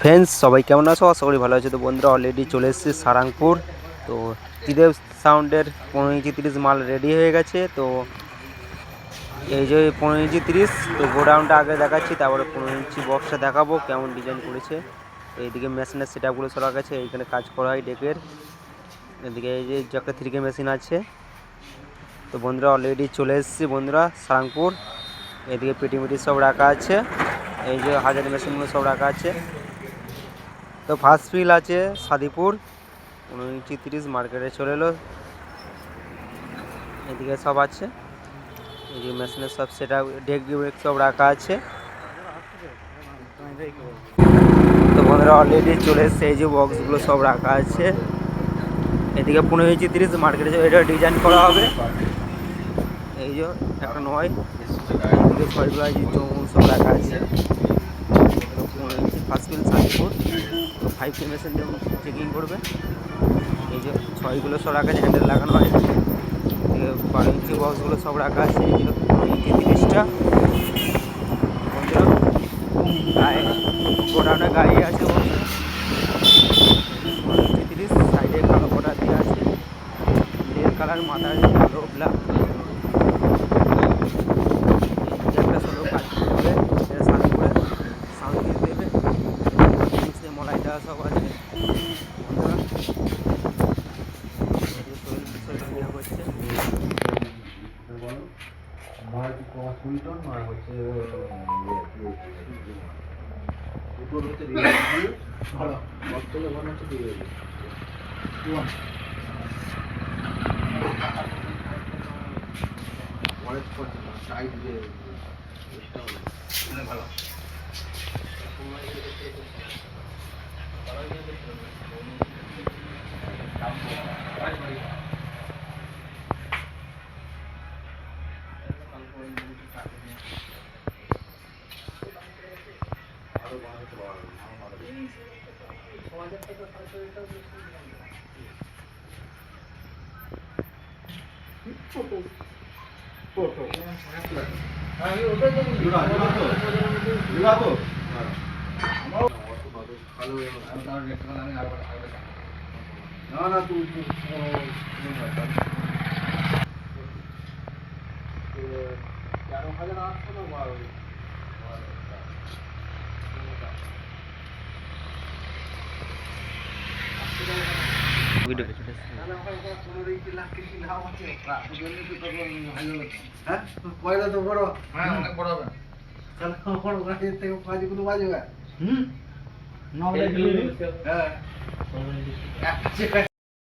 Friends, সবাই কেমন আছো? আশা করি ভালো আছে। তো বন্ধুরা অলরেডি চলে এসেছি সারাংপুর। তো ত্রিদেব সাউন্ডের পনেরো ইঞ্চি তিরিশ মাল রেডি হয়ে গেছে। তো এই যে পনেরো ইঞ্চি তিরিশ, তো গোডাউনটা আগে দেখাচ্ছি, তারপরে পনেরো ইঞ্চি বক্সটা দেখাবো কেমন ডিজাইন করেছে। এইদিকে মেশিনের সেট আপগুলো সরা গেছে এইখানে কাজ করা হয় ডেকের এদিকে এই যে একটা থ্রিকে মেশিন আছে। তো বন্ধুরা অলরেডি চলে এসেছি বন্ধুরা সারাংপুর। এদিকে পেটি মেটি সব রাখা আছে। এই যে হাজার মেশিনগুলো সব রাখা আছে। তো ফার্স্ট ফিল আছে সাদিপুর। ইঞ্চি তিরিশ মার্কেটে চলে এলো। এদিকে সব আছে। এই যে মেশিনের সব সেটা ডেক ব্রেক সব রাখা আছে। তো বন্ধুরা অলরেডি চলে এসছে, এই যে বক্সগুলো সব রাখা আছে। এদিকে পনেরো ইঞ্চি তিরিশ মার্কেটে এটা ডিজাইন করা হবে। এই যে, একটা নয়। এদিকে ছয়গুলো সব রাখা আছে তো পনেরো ইঞ্চি ফার্স্ট ফিল সাদিপুর তো ফাইভ মেশিন দিয়ে চেকিং করবে। এই যে ছয়গুলো সব রাখা আছে হ্যান্ডেল লাগানো হয় বারো ইঞ্চি বক্সগুলো সব রাখা আছে, এই যে ইঞ্চি তিরিশটা। গায়ে গোডাউনে গাড়ি আছে তিরিশ, সাইডে কালো বর্ডার দিয়ে আছে। কালার, মাথায় কালো ব্ল্যাক কুইটন আর হচ্ছে উপর হচ্ছে ভালো বর্তমানে ওখানে হচ্ছে দিয়ে অনেক সাইড যে ভালো না না তুই হাজার আটশো না বারো হ্যাঁ? পয়লা তো বড় হ্যাঁ অনেক বড় হবে। তাহলে বড় থেকে বাজবে হুম হ্যাঁ। এক চেকার